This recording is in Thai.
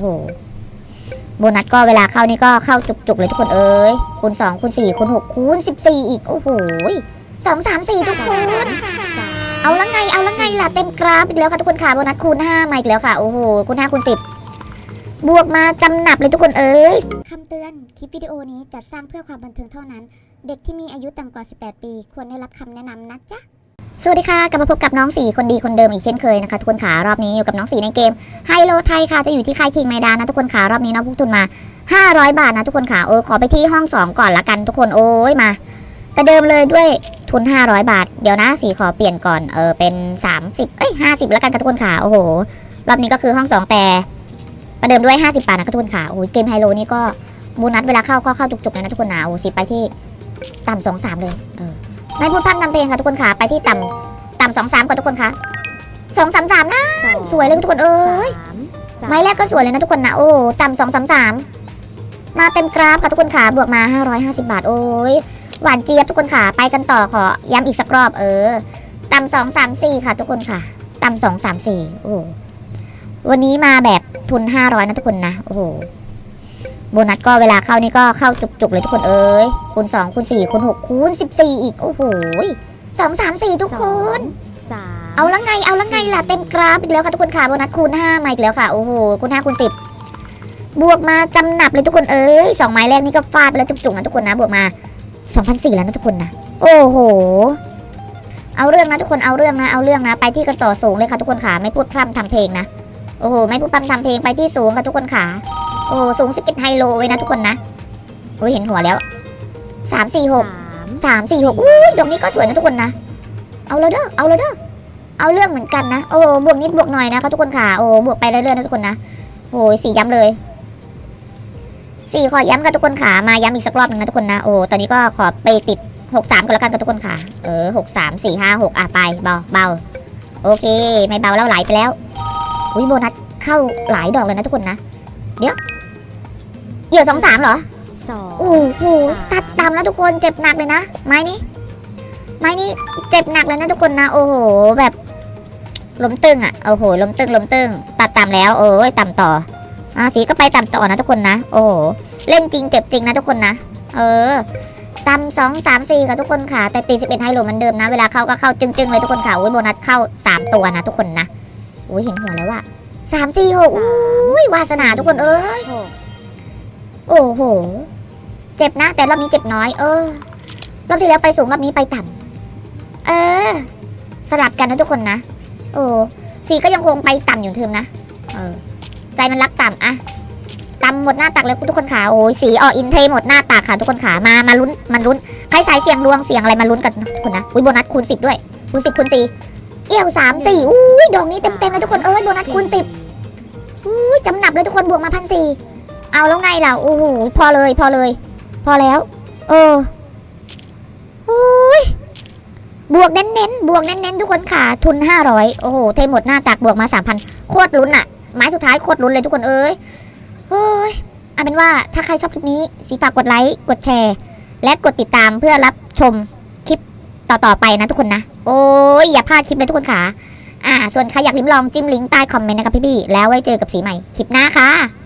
โอ้โหโบนัสก็เวลาเข้านี่ก็เข้าจุกๆเลยทุกคนเอ้ยคูณสองคูณสี่คูณหกคูณสิบสี่อีก โอ้โหสองสามสี่ทุกคนเอาละไงเอาละไงล่ะเต็มกราฟอีกแล้วค่ะทุกคนค่ะโบนัสคูณห้ามาอีกแล้วค่ะโอ้โหคูณห้าคูณสิบบวกมาจำหนับเลยทุกคนเอ้ยคำเตือน คลิปวิดีโอนี้จัดสร้างเพื่อความบันเทิงเท่านั้น เด็กที่มีอายุต่ำกว่า 18 ปี ควรได้รับคำแนะนำนะจ๊ะ สวัสดีค่ะ กลับมาพบกับน้องสีคนดีคนเดิมอีกเช่นเคยนะคะทุกคนขารอบนี้อยู่กับน้องสีในเกมไฮโลไทยค่ะจะอยู่ที่ค่ายคิงไมดานะทุกคนขารอบนี้น้องพุกทุนมา 500 บาทนะทุกคนขาเออขอไปที่ห้อง 2 ก่อนละกันทุกคนโอ้ยมาประเดิมเลยด้วยทุน 500 บาท เดี๋ยวนะสีขอเปลี่ยนก่อนเออเป็น 30เอ้ย50ล้วกันค่ะทุกคนขาโอ้โหรอบนี้ก็คือห้อง 2 แต่ประเดิมด้วย 50 บาทนะทุกคนขาโอ้ยเกมไฮโลนี่ก็โบนัสเวลาเข้าก็เข้าจุกๆเลยนะทุกคนนะโอ้สีไปที่ต่ำสองสามเลยเออ ไม่พูดพร่ำนำเพลงค่ะทุกคนขาไปที่ต่ำต่ำสองสามก่อนทุกคนคะสองสามสามนะสวยเลยทุกคนเอ้ยไม้แรกก็สวยเลยนะทุกคนนะโอ้ต่ำสองสามสามมาเต็มกราฟค่ะทุกคนขาบวกมา 550 บาทโอ้ยหวานเจี๊ยบทุกคนขาไปกันต่อขอย้ำอีกสักรอบเออต่ำสองสามสี่ค่ะ ทุกคนค่ะต่ำสองสามสี่โอ้วันนี้มาแบบทุน500นะทุกคนนะโอ้โห โบนัสก็เวลาเข้านี่ก็เข้าจุกๆเลยทุกคนเอ้ยคูณสองคูณสี่คูณหกคูณสิบสี่อีก โอ้โหสองสามสี่ทุกคนสามเอาละไงเอาละไงล่ะเต็มกราฟอีกแล้วค่ะทุกคนค่ะโบนัสคูณ5มาอีกแล้วค่ะโอ้โหคูณ5คูณ10บวกมาจำหนับเลยทุกคนเอ้ยสองไม้แรกนี่ก็ฟาดไปแล้วจุกๆนะทุกคนนะบวกมา2,004แล้วนะทุกคนนะโอ้โหเอาเรื่องนะทุกคนเอาเรื่องนะเอาเรื่องนะ ไปที่กระต่อสูงเลยค่ะทุกคนค่ะไม่พูดพร่ำทำเพลงนะโอ้โหไม่พูดพร่ำทำเพลงไปที่สูงค่ะทุกคนค่ะ โอ้โหสูง11ไฮโลไว้นะทุกคนนะโอ้ยเห็นหัวแล้ว3 4 6สามสามสี่หกอุ้ยดอกนี้ก็สวยนะทุกคนนะ เอาแล้วเด้อเอาแล้วเด้อเอาเรื่องเหมือนกันนะโอ้บวกนิดบวกหน่อยนะคะทุกคนค่ะโอ้บวกไปเรื่อยๆนะทุกคนนะโอ้ยสี่ย้ำเลยสี่ขอย้ำกับทุกคนค่ะมาย้ำอีกสักรอบหนึงนะทุกคนนะโอ้ตอนนี้ก็ขอไปติดหกสามกันแล้วกันกับทุกคนค่ะเออหกสามสี่ห้าหกอะไปเบาเบาโอเค ไม่เบาแล้วไหลไปแล้วอุ้ยโบนัสเข้าหลายดอกเลยนะทุกคนนะ เดี๋ยว เดี่ยวสองสามเหรอสองโอ้โหตัดต่ำแล้วทุกคนเจ็บหนักเลยนะ ไม้นี้ ไม้นี้เจ็บหนักเลยนะทุกคนนะ โอ้โห แบบล้มตึงอะ โอ้โหล้มตึงล้มตึง ตัดต่ำแล้ว โอ้ยต่ำต่ออะสีก็ไปต่ำต่อนะทุกคนนะ โอ้โห เล่นจริงเก็บจริงนะทุกคนนะ เออต่ำสองสามสี่ค่ะทุกคนค่ะ แต่ตีสิบเอ็ดไฮโลเหมือนเดิมนะ เวลาเข้าก็เข้าจึงๆเลยทุกคนค่ะอุ้ยโบนัสเข้าสามตัวนะทุกคนนะอุ้ยเห็นหัวแล้วว่าสามสี่หกอุ้ยวาสนาทุกคนเอ้ยหก โอ้โห เจ็บนะ แต่รอบนี้เจ็บน้อย เออ รอบที่แล้วไปสูงรอบนี้ไปต่ำ เออ สลับกันนะทุกคนนะ โอ้สีก็ยังคงไปต่ำอยู่เทิมนะ เออ ใจมันรักต่ำอะต่ำหมดหน้าตักเลยทุกคนขาโอ้ยสีออกอินเทหมดหน้าตักค่ะทุกคนขามา มาลุ้น มันลุ้น ใครสายเสียงดวงเสียงอะไรมาลุ้นกันทุกคนนะ อุ้ยโบนัสคูณสิบด้วย คูณสิบคูณสี่เอี่ยวสามสี่อุ้ยดอกนี้เต็มเต็มเลยทุกคน เอ้ยโบนัสคูณสิบอุ้ยจำหนับเลยทุกคนบวกมาพันสี่ เอาแล้วไงล่ะโอ้โหพอเลยพอเลย พอแล้ว เออโอ้ยบวกเน้นๆบวกเน้นๆทุกคนค่ะ ทุน 500 โอ้โห เทหมดหน้าตักบวกมา 3,000 โคตรลุ้นอะไม้สุดท้ายโคตรลุ้นเลยทุกคนเอ้ยโอ้ยเอาเป็นว่าถ้าใครชอบคลิปนี้สีฝากกดไลค์ กดแชร์ และกดติดตามเพื่อรับชมคลิปต่อๆไปนะทุกคนนะ โอ้ยอย่าพลาดคลิปเลยทุกคนค่ะ อ่า ส่วนใครอยากลิ้มลองจิ้มลิงก์ใต้คอมเมนต์นะครับพี่ๆแล้วไว้เจอกับสีใหม่คลิปหน้าค่ะ